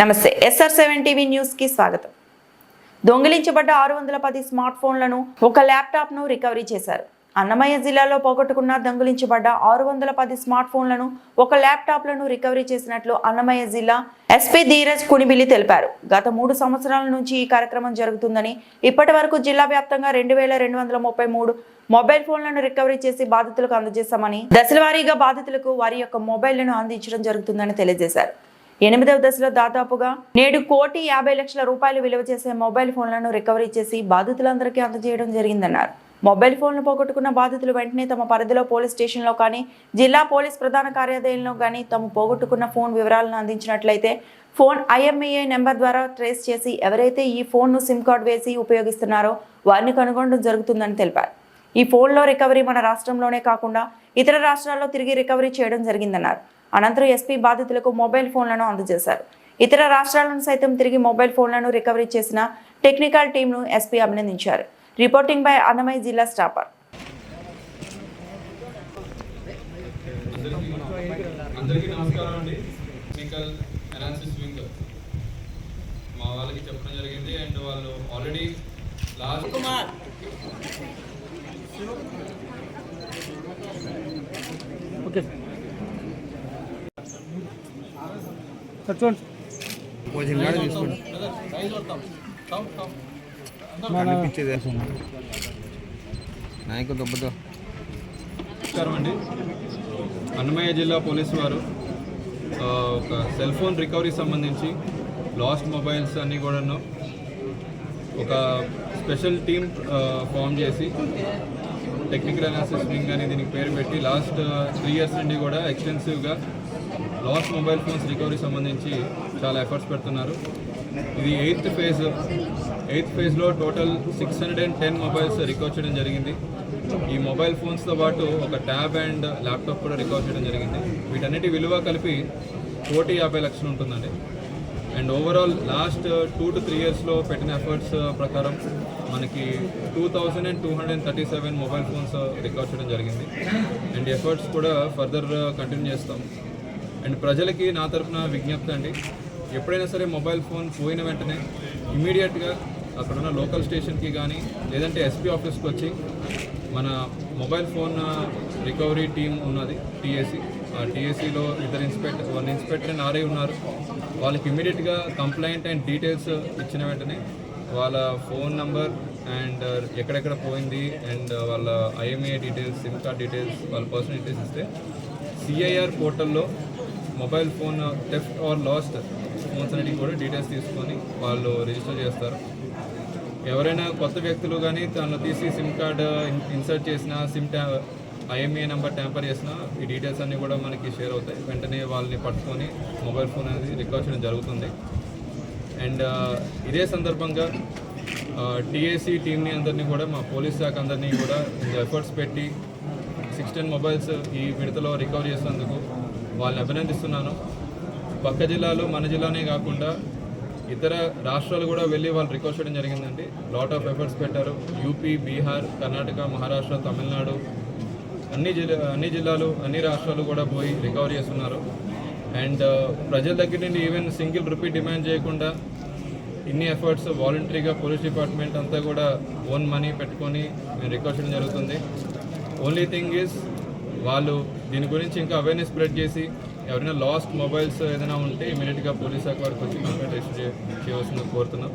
నమస్తే. SR seven TV న్యూస్కి స్వాగతం. దొంగిలించబడ్డ ఆరు వందల పది స్మార్ట్ ఫోన్లను ఒక ల్యాప్టాప్ను రికవరీ చేశారు. అన్నమయ్య జిల్లాలో పోగొట్టుకున్న దొంగిలించబడ్డ ఆరు వందల పది స్మార్ట్ ఫోన్లను ఒక ల్యాప్టాప్లను రికవరీ చేసినట్లు అన్నమయ్య జిల్లా ఎస్పీ ధీరజ్ కుణిబిల్లి తెలిపారు. గత మూడు సంవత్సరాల నుంచి ఈ కార్యక్రమం జరుగుతుందని ఇప్పటి వరకు జిల్లా వ్యాప్తంగా రెండు వేల రెండు వందల ముప్పై మూడు మొబైల్ ఫోన్లను రికవరీ చేసి బాధితులకు అందజేస్తామని దశలవారీగా బాధితులకు వారి యొక్క మొబైల్లను అందించడం జరుగుతుందని తెలియజేశారు. ఎనిమిదవ దశలో దాదాపుగా నేడు కోటి యాభై లక్షల రూపాయలు విలువ చేసే మొబైల్ ఫోన్లను రికవరీ చేసి బాధితులందరికీ అందజేయడం జరిగిందన్నారు. మొబైల్ ఫోన్లు పోగొట్టుకున్న బాధితులు వెంటనే తమ పరిధిలో పోలీస్ స్టేషన్లో కానీ జిల్లా పోలీస్ ప్రధాన కార్యాలయంలో కానీ తాము పోగొట్టుకున్న ఫోన్ వివరాలను అందించినట్లయితే ఫోన్ ఐఎంఈఐ నెంబర్ ద్వారా ట్రేస్ చేసి ఎవరైతే ఈ ఫోన్ను సిమ్ కార్డ్ వేసి ఉపయోగిస్తున్నారో వారిని కనుగొనడం జరుగుతుందని తెలిపారు. ఈ ఫోన్లో రికవరీ మన రాష్ట్రంలోనే కాకుండా ఇతర రాష్ట్రాల్లో తిరిగి రికవరీ చేయడం జరిగిందన్నారు. అనంతరం ఎస్పీ బాధితులకు మొబైల్ ఫోన్లను అందజేశారు. ఇతర రాష్ట్రాలను సైతం తిరిగి మొబైల్ ఫోన్లను రికవరీ చేసిన టెక్నికల్ టీంను ఎస్పీ అభినందించారు. రిపోర్టింగ్ బై అన్నమయ్య జిల్లా స్టాపర్ అందరికీ నమస్కారం అండి. Technical analysis wing. మా వాళ్ళకి చెప్పడం జరిగింది అండ్ వాళ్ళు ఆల్రెడీ లాస్ట్ ఓకే చూడండి నాయకు దెబ్బతో నమస్కారం అండి. అన్నమయ్య జిల్లా పోలీసు వారు ఆ, ఒక సెల్ ఫోన్ రికవరీ సంబంధించి లాస్ట్ మొబైల్స్ అన్నీ కూడాను ఒక స్పెషల్ టీమ్ ఫామ్ చేసి టెక్నికల్ అనాలిసిస్ వింగ్ అని దీనికి పేరు పెట్టి లాస్ట్ త్రీ ఇయర్స్ నుండి కూడా ఎక్స్టెన్సివ్గా లాస్ట్ మొబైల్ ఫోన్స్ రికవరీ సంబంధించి చాలా ఎఫర్ట్స్ పెడుతున్నారు. ఇది ఎయిత్ ఫేజ్ ఎయిత్ ఫేజ్లో total six hundred and ten mobiles recover చేయడం జరిగింది. ఈ మొబైల్ ఫోన్స్తో పాటు ఒక ట్యాబ్ అండ్ ల్యాప్టాప్ కూడా రికవర్ చేయడం జరిగింది. వీటన్నిటి విలువ కలిపి కోటి యాభై లక్షలు ఉంటుందండి. And overall last two to three ఇయర్స్లో పెట్టిన ఎఫర్ట్స్ ప్రకారం మనకి two thousand and two hundred thirty seven mobile phones recover చేయడం జరిగింది. అండ్ ఎఫర్ట్స్ కూడా ఫర్దర్ కంటిన్యూ చేస్తాం. అండ్ ప్రజలకి నా తరపున విజ్ఞప్తి అండి. ఎప్పుడైనా సరే మొబైల్ ఫోన్ పోయిన వెంటనే ఇమీడియట్గా అక్కడున్న లోకల్ స్టేషన్కి కానీ లేదంటే ఎస్పీ ఆఫీస్కి వచ్చి మన మొబైల్ ఫోన్ రికవరీ టీం ఉన్నది టీఏసీ ఆ టీఏసీలో ఇద్దరు inspector one inspector and RI ఉన్నారు. వాళ్ళకి ఇమీడియట్గా కంప్లైంట్ అండ్ డీటెయిల్స్ ఇచ్చిన వెంటనే వాళ్ళ ఫోన్ నంబర్ అండ్ ఎక్కడెక్కడ పోయింది అండ్ వాళ్ళ IMEI details SIM card details వాళ్ళ పర్సనల్ డీటెయిల్స్ ఇస్తే సిఐఆర్ పోర్టల్లో mobile phone theft or lost phones అనేటివి కూడా డీటెయిల్స్ తీసుకొని వాళ్ళు రిజిస్టర్ చేస్తారు. ఎవరైనా కొత్త వ్యక్తులు కానీ తను తీసి సిమ్ కార్డ్ ఇన్సర్ట్ చేసిన సిమ్ ట్యా ఐఎంఏ నెంబర్ ట్యాంపర్ చేసిన ఈ డీటెయిల్స్ అన్నీ కూడా మనకి షేర్ అవుతాయి. వెంటనే వాళ్ళని పట్టుకొని మొబైల్ ఫోన్ అనేది రికార్డ్ చేయడం జరుగుతుంది. అండ్ uh, ఇదే సందర్భంగా uh, టీఏసీ టీంని అందరినీ కూడా మా పోలీస్ శాఖ అందరినీ కూడా ఎఫర్ట్స్ పెట్టి సిక్స్టీన్ మొబైల్స్ ఈ విడతలో రికవర్ చేసినందుకు వాళ్ళని అభినందిస్తున్నాను. పక్క జిల్లాలు మన జిల్లానే కాకుండా ఇతర రాష్ట్రాలు కూడా వెళ్ళి వాళ్ళు రికవర్ చేయడం జరిగిందండి. లాట్ ఆఫ్ ఎఫర్ట్స్ పెట్టారు. యూపీ బీహార్ కర్ణాటక మహారాష్ట్ర తమిళనాడు అన్ని జిల్లా అన్ని జిల్లాలు అన్ని రాష్ట్రాలు కూడా పోయి రికవర్ చేస్తున్నారు. అండ్ uh, ప్రజల దగ్గర నుండి ఈవెన్ సింగిల్ రూపీ డిమాండ్ చేయకుండా ఇన్ని ఎఫర్ట్స్ వాలంటరీగా పోలీస్ డిపార్ట్మెంట్ అంతా కూడా ఓన్ మనీ పెట్టుకొని మేము రికవర్ చేయడం జరుగుతుంది. ఓన్లీ థింగ్ ఈజ్ వాళ్ళు దీని గురించి ఇంకా అవేర్నెస్ స్ప్రెడ్ చేసి ఎవరైనా లాస్ట్ మొబైల్స్ ఏదైనా ఉంటే ఇమీడియట్గా పోలీస్ శాఖ వారికి వచ్చి కంప్లైంట్ రిజిస్టర్ చేయవలసింది కోరుతున్నాం.